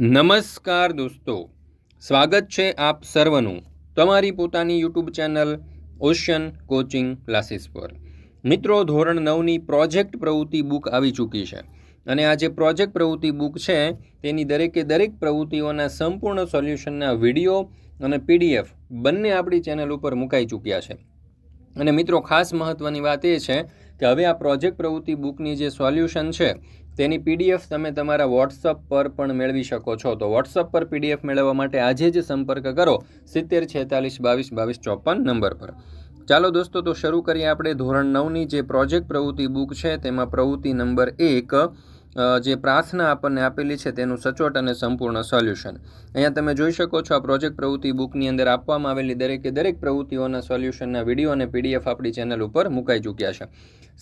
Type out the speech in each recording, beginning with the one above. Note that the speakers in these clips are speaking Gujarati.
નમસ્કાર દોસ્તો. સ્વાગત છે આપ સર્વનું તમારી પોતાની YouTube channel Ocean coaching classes પર. મિત્રો, ધોરણ નવની પ્રોજેક્ટ પ્રવૃત્તિ બુક આવી ચૂકી છે. અને આ જે પ્રોજેક્ટ પ્રવૃત્તિ બુક છે, તેની દરેકે દરેક પ્રવૃત્તિઓના સંપૂર્ણ સોલ્યુશનના વીડિયો અને પીડીએફ બંને આપણી ચેનલ ઉપર મુકાઈ ચૂક્યા છે. અને મિત્રો, ખાસ મહત્ત્વની વાત એ છે કે હવે આ પ્રોજેક્ટ પ્રવૃત્તિ બુકની જે સોલ્યુશન છે, તેની પીડીએફ તમે તમારા વોટ્સઅપ પર પણ મેળવી શકો છો. તો વોટ્સઅપ પર પીડીએફ મેળવવા માટે આજે જ સંપર્ક કરો સિત્તેર છેતાલીસ બાવીસ બાવીસ ચોપન નંબર પર. ચાલો દોસ્તો, તો શરૂ કરીએ આપણે ધોરણ નવની જે પ્રોજેક્ટ પ્રવૃત્તિ બુક છે, તેમાં પ્રવૃત્તિ નંબર એક જે પ્રાર્થના આપણને આપેલી છે તેનું સચોટ અને સંપૂર્ણ સોલ્યુશન. અહીંયા તમે જોઈ શકો છો આ પ્રોજેક્ટ પ્રવૃત્તિ બુકની અંદર આપવામાં આવેલી દરેકે દરેક પ્રવૃત્તિઓના સોલ્યુશનના વીડિયો અને પીડીએફ આપણી ચેનલ ઉપર મુકાઈ ચૂક્યા છે.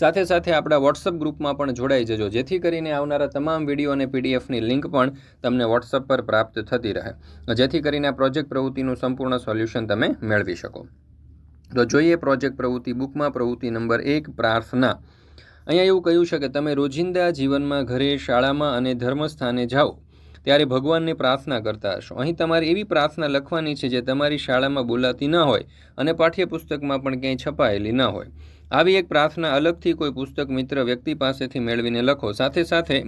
સાથે સાથે આપણા વોટ્સઅપ ગ્રુપમાં પણ જોડાઈ જજો, જેથી કરીને આવનારા તમામ વીડિયો અને પીડીએફની લિંક પણ તમને વોટ્સઅપ પર પ્રાપ્ત થતી રહે. જેથી કરીને આ પ્રોજેક્ટ પ્રવૃત્તિનું સંપૂર્ણ સોલ્યુશન તમે મેળવી શકો. તો જોઈએ પ્રોજેક્ટ પ્રવૃત્તિ બુકમાં પ્રવૃત્તિ નંબર એક, પ્રાર્થના. અહીંયા એવું કહ્યું છે કે તમે રોજિંદા જીવનમાં ઘરે, શાળામાં અને ધર્મસ્થાને જાઓ, ત્યારે ભગવાનને પ્રાર્થના કરતા હશો. અહીં તમારે એવી પ્રાર્થના લખવાની છે જે તમારી શાળામાં બોલાતી ન હોય અને પાઠ્યપુસ્તકમાં પણ ક્યાંય છપાયેલી ન હોય. આવી એક પ્રાર્થના અલગથી કોઈ પુસ્તક મિત્ર વ્યક્તિ પાસેથી મેળવીને લખો. સાથે સાથે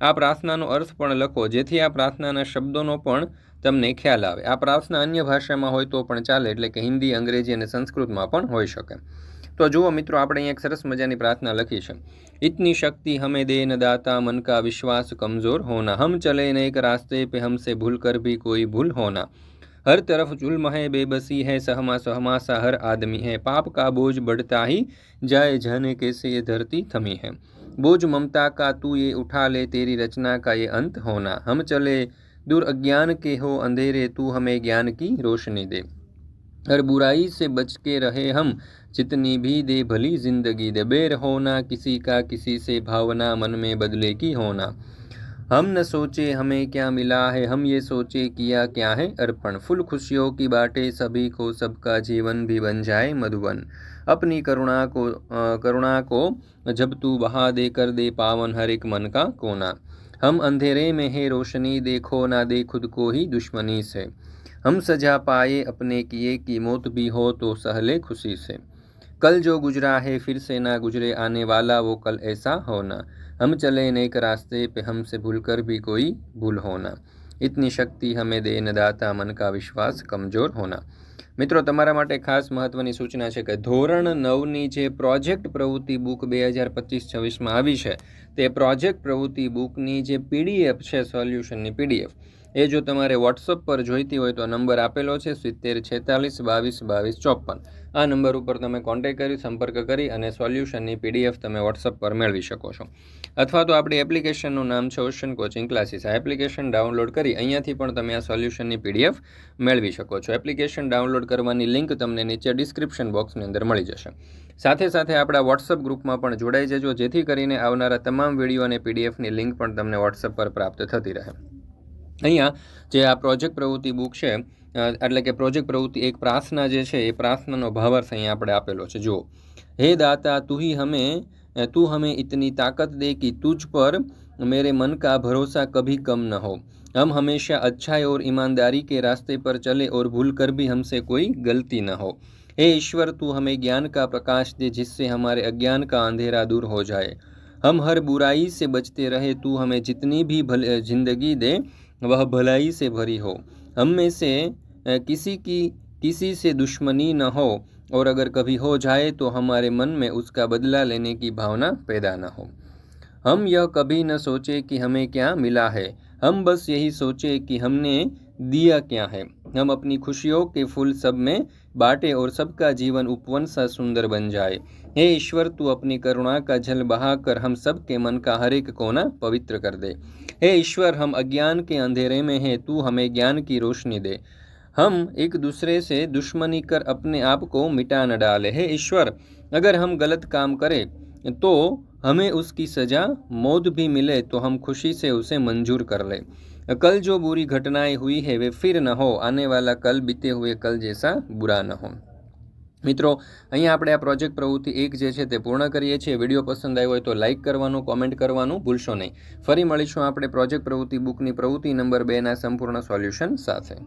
આ પ્રાર્થનાનો અર્થ પણ લખો, જેથી આ પ્રાર્થનાના શબ્દોનો પણ તમને ખ્યાલ આવે. આ પ્રાર્થના અન્ય ભાષામાં હોય તો પણ ચાલે, એટલે કે હિન્દી, અંગ્રેજી અને સંસ્કૃતમાં પણ હોઈ શકે. તો જુઓ મિત્રો આપણે અહીંયા એક સરસ મજાની પ્રાર્થના લખી છે इतनी शक्ति हमें दे न दाता मन का विश्वास कमज़ोर होना हम चले न एक रास्ते पे हमसे भूल कर भी कोई भूल होना हर तरफ जुल्म है बेबसी है सहमा सहमा सा हर आदमी है पाप का बोझ बढ़ता ही जाए जाने कैसे ये धरती थमी है बोझ ममता का तू ये उठा ले तेरी रचना का ये अंत होना हम चले दूर अज्ञान के हो अंधेरे तू हमें ज्ञान की रोशनी दे हर बुराई से बच के रहे हम। जितनी भी दे भली ज़िंदगी दे बेर होना किसी का किसी से भावना मन में बदले की होना। हम न सोचे हमें क्या मिला है, हम ये सोचे किया क्या है। अर्पण, फुल खुशियों की बाटे सभी को सबका जीवन भी बन जाए मधुबन। अपनी करुणा को करुणा को जब तू बहा दे कर दे पावन हर एक मन का कोना। हम अंधेरे में है, रोशनी देखो ना दे खुद को ही दुश्मनी से। हम सजा पाए अपने किए की मौत भी हो तो सहले खुशी से। कल जो गुजरा है, फिर से ना गुजरे आने वाला, वो कल ऐसा होना। हम चले नेक रास्ते पे, हमसे भूल कर भी कोई भूल होना। इतनी शक्ति हमें दे न दाता मन का विश्वास कमज़ोर होना। મિત્રો, તમારા માટે ખાસ મહત્વની સૂચના છે કે ધોરણ નવની જે પ્રોજેક્ટ પ્રવૃત્તિ બુક બે હજાર પચીસ છવ્વીસમાં આવી છે, તે પ્રોજેક્ટ પ્રવૃત્તિ બુકની જે પીડીએફ છે, સોલ્યુશનની પીડીએફ એ જો તમારે વોટ્સઅપ પર જોઈતી હોય તો નંબર આપેલો છે સિત્તેર છેતાલીસ બાવીસ બાવીસ ચોપન. આ નંબર ઉપર તમે કોન્ટેક કરી, સંપર્ક કરી અને સોલ્યુશનની પીડીએફ તમે વોટ્સઅપ પર મેળવી શકો છો. અથવા તો આપણી એપ્લિકેશનનું નામ છે ઓશન કોચિંગ ક્લાસીસ. આ એપ્લિકેશન ડાઉનલોડ કરી અહીંયાથી પણ તમે આ સોલ્યુશનની પીડીએફ મેળવી શકો છો. એપ્લિકેશન ડાઉનલોડ કરવાની લિંક તમને નીચે ડિસ્ક્રિપ્શન બોક્સની અંદર મળી જશે. સાથે સાથે આપણા વોટ્સઅપ ગ્રુપમાં પણ જોડાઈ જજો, જેથી કરીને આવનારા તમામ વીડિયો અને પીડીએફની લિંક પણ તમને વોટ્સઅપ પર પ્રાપ્ત થતી રહે. અહીંયા જે આ પ્રોજેક્ટ પ્રવૃત્તિ બુક છે એટલે કે પ્રોજેક્ટ પ્રવૃત્તિ એક પ્રાર્થના જે છે, એ પ્રાર્થનાનો ભાવાર્થ અહીંયા આપણે આપેલો છે. જુઓ. હે દાતા, તુહી હમે तू हमें इतनी ताकत दे कि तुझ पर मेरे मन का भरोसा कभी कम न हो। हम हमेशा अच्छाई और ईमानदारी के रास्ते पर चले और भूल कर भी हमसे कोई गलती न हो। हे ईश्वर, तू हमें ज्ञान का प्रकाश दे जिससे हमारे अज्ञान का अंधेरा दूर हो जाए। हम हर बुराई से बचते रहे, तू हमें जितनी भी भल ज़िंदगी दे, वह भलाई से भरी हो। हम में से किसी की, किसी से दुश्मनी न हो। और अगर कभी हो जाए तो हमारे मन में उसका बदला लेने की भावना पैदा न हो। हम यह कभी न सोचे कि हमें क्या मिला है। हम बस यही सोचे कि हमने दिया क्या है। हम अपनी खुशियों के फूल सब में बांटे और सबका जीवन उपवन सा सुंदर बन जाए। हे ईश्वर, तू अपनी करुणा का जल बहाकर हम सब के मन का हर एक कोना पवित्र कर दे। हे ईश्वर, हम अज्ञान के अंधेरे में हैं। तू हमें ज्ञान की रोशनी दे। हम एक दूसरे से दुश्मनी कर अपने आप को मिटा न डाले हे ईश्वर अगर हम गलत काम करें तो हमें उसकी सज़ा मौत भी मिले तो हम खुशी से उसे मंजूर कर ले कल जो बुरी घटनाएं हुई है वे फिर न हो आने वाला कल बीते हुए कल जैसा बुरा न हो મિત્રો અહીંયા આપણે આ પ્રોજેક્ટ પ્રવૃત્તિ એક જે છે તે પૂર્ણ કરીએ છીએ વિડીયો પસંદ આવ્યો હોય તો લાઇક કરવાનું કોમેન્ટ કરવાનું ભૂલશો નહીં ફરી મળીશું આપણે પ્રોજેક્ટ પ્રવૃત્તિ બુકની પ્રવૃત્તિ નંબર બેના સંપૂર્ણ સોલ્યુશન સાથે